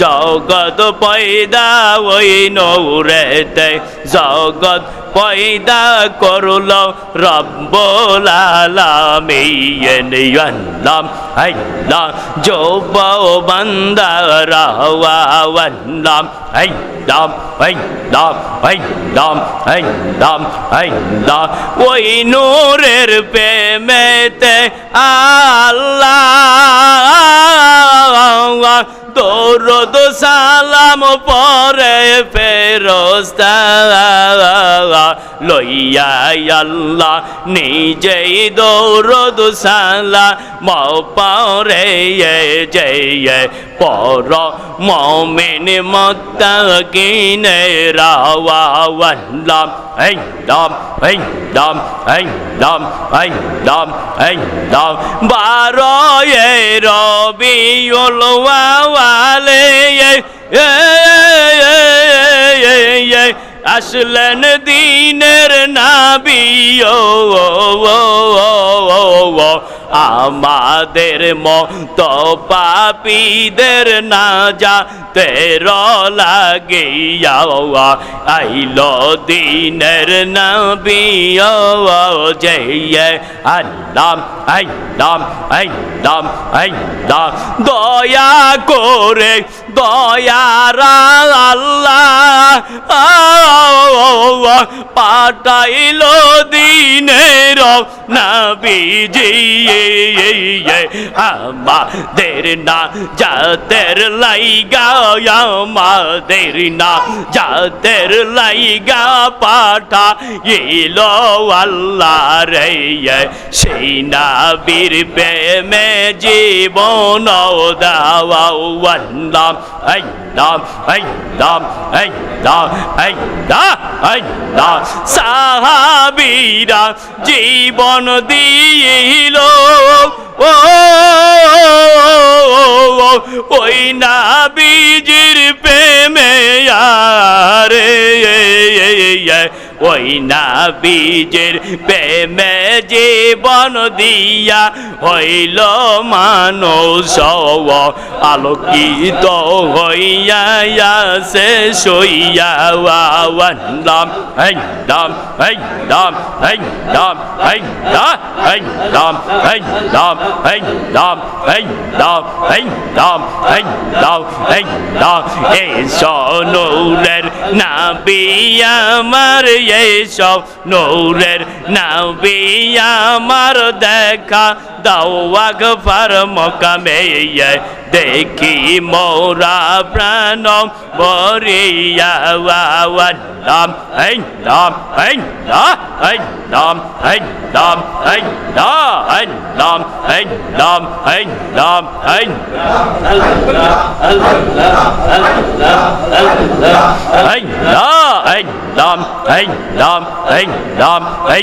জগৎ পয়দা ওই নৌরেতে। জগৎ পয়দা করল রব্বুল আলামিন। আল্লাহ আল্লাহ ওই নূরের প্রেমেতে আল্লাহ দৌরদ সালাম পরে ফেরস্তা লইয়া আল্লাহ নিজেই দৌরদ সালাম পরে জয় পর মমিন মত্তাকিনে রাওয়া আল্লাহ এই দম এই দম এই দম এই দম এই দম বারো এ রবিউল ওয়ালে আসলেন দিনের নাবি ও আমাদের মত পাপীদের না যা তের লাগিয়া আইল দিনের নবিয় জয় আল্লাম আইলাম আইলাম আইলাম দয়া করে দয়ারা আল্লাহ পাঠাইল দিনের নবীজি। আমাদের না, যাদের লাইগা, আমাদের না, যাদের লাইগা পাঠা ইলো আল্লাহ রে সেই নাবির প্রেমে জীবন দাওয়া আল্লাহ আল্লাহ আল্লাহ আল্লাহ আল্লাহ আল্লাহ। সাহাবীরা জীবন ও ওই নাবিজির প্রেমে আরে ওই নাবিজের প্রেমে জীবন দিয়া হইল মানুষ আলোকিত হইয়া সে সইয়া আওয়ান্দাম হইন্দাম হইন্দাম হইন্দাম হইন্দা হইন্দাম হইন্দাম হইন্দাম হইন্দাম হইন্দাম হইন্দাম হইন্দাম এ সনুরের নাবি আমার of No red নবী আমার দেখা দাও আকবর মোকামে দেখি মোরা প্রাণ মরিয়া নাম হই নাম হই না হই নাম হই নাম হই না হই নাম হই নাম হই নাম হই হই না হই নাম হই নাম হই নাম হই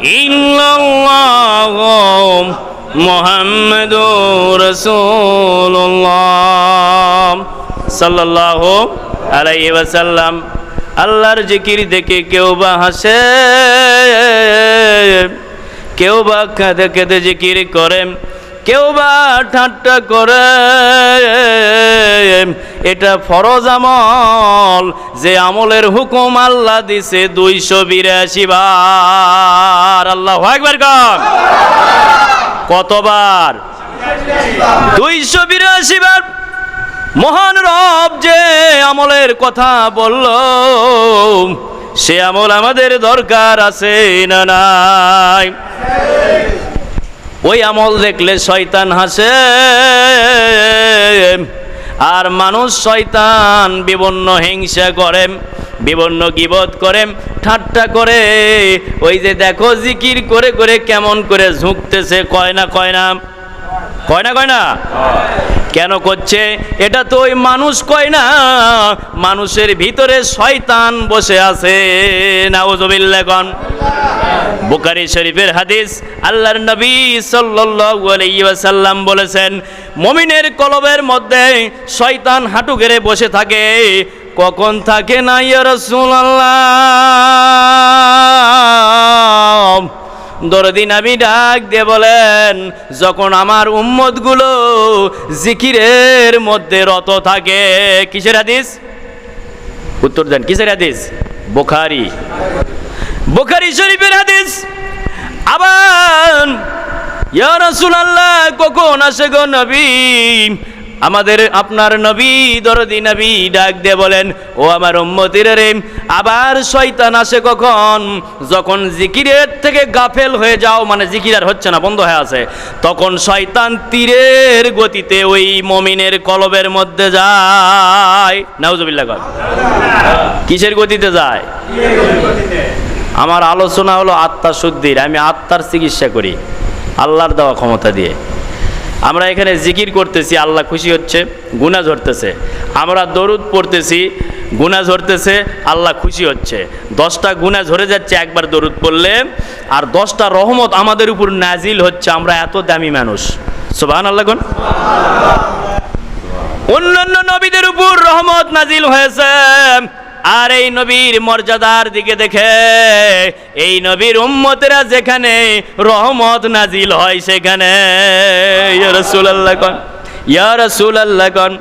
ইল্লাল্লাহ মুহাম্মাদুর রাসূলুল্লাহ। সাল্লাল্লাহু আলাইহি ওয়াসাল্লাম। আল্লাহর জিকির দেখে কেউ বা হাসে, কেউ বা কাঁদে কেঁদে জিকির করে, কেউ বা ঠাট্টা করে। এটা ফরজ আমল, যে আমলের হুকুম আল্লাহ দিছে দুইশো বিরাশি বার। আল্লাহ একবার কতবার? দুইশো বিরাশি বার। মহান রব যে আমলের কথা বলল, সে আমল আমাদের দরকার আছে না নাই? ওই আমল দেখলে শয়তান হাসে। আর মানুষ শয়তান বিভিন্ন হিংসা করে বিভিন্ন গিবত করে, ঠাট্টা করে। ওই যে দেখো জিকির করে করে কেমন করে ঝুঁকতেছে, কয় না কয় না? কয় না কয় না? কেন করছে? এটা তো ওই মানুষ কয় না, মানুষের ভিতরে শয়তান বসে আছে। নাউজুবিল্লাহ বুকারি শরীফের হাদিস, আল্লাহর নবী সাল্লাল্লাহু আলাইহি ওয়াসাল্লাম বলেছেন, মুমিনের কলবের মধ্যে শয়তান হাঁটু গেড়ে বসে থাকে। কখন থাকে না ইয়া রাসূলুল্লাহ? দরদি নাবি ডাক দিয়ে বলেন, যখন আমার উম্মতগুলো জিকিরের মধ্যে রত থাকে, কিসের হাদিস? উত্তর দেন, কিসের হাদিস? বুখারি। বুখারি শরীফের হাদিস। আবার, ইয়া রাসূলুল্লাহ, কখন আসে গো নবী? আমাদের আপনার নবী, দরদি নবী ডাক দিয়ে বলেন, ও আমার উম্মতির রে, আবার শয়তান আসে কখন? যখন জিকিরের থেকে গাফেল হয়ে যাও মানে জিকির আর হচ্ছে না, বন্ধ হয়ে আছে, তখন শয়তান তীরের গতিতে ওই মমিনের কলবের মধ্যে যায়। নাউজুবিল্লাহ কর। কিসের গতিতে যায়? আমার আলোচনা হলো আত্মা শুদ্ধির আমি আত্মার চিকিৎসা করি, আল্লাহর দেওয়া ক্ষমতা দিয়ে। আমরা এখানে জিকির করতেছি, আল্লাহ খুশি হচ্ছে গুণা ঝরতেছে। আমরা দরুদ পড়তেছি গুণা ঝরতেছে, আল্লাহ খুশি হচ্ছে। দশটা গুণা ঝরে যাচ্ছে, একবার দরুদ পড়লে। আর দশটা রহমত আমাদের উপর নাজিল হচ্ছে, আমরা এত দামি মানুষ। সোবান আল্লাহ অন্যান্য নবীদের উপর রহমত নাজিল হয়েছে। আর এই নবীর মর্যাদার দিকে দেখে, এই নবীর উম্মতেরা যেখানে রহমত নাজিল হয় সেখানে। ইয়া রাসূলুল্লাহ কন ইয়া রাসূলুল্লাহ কন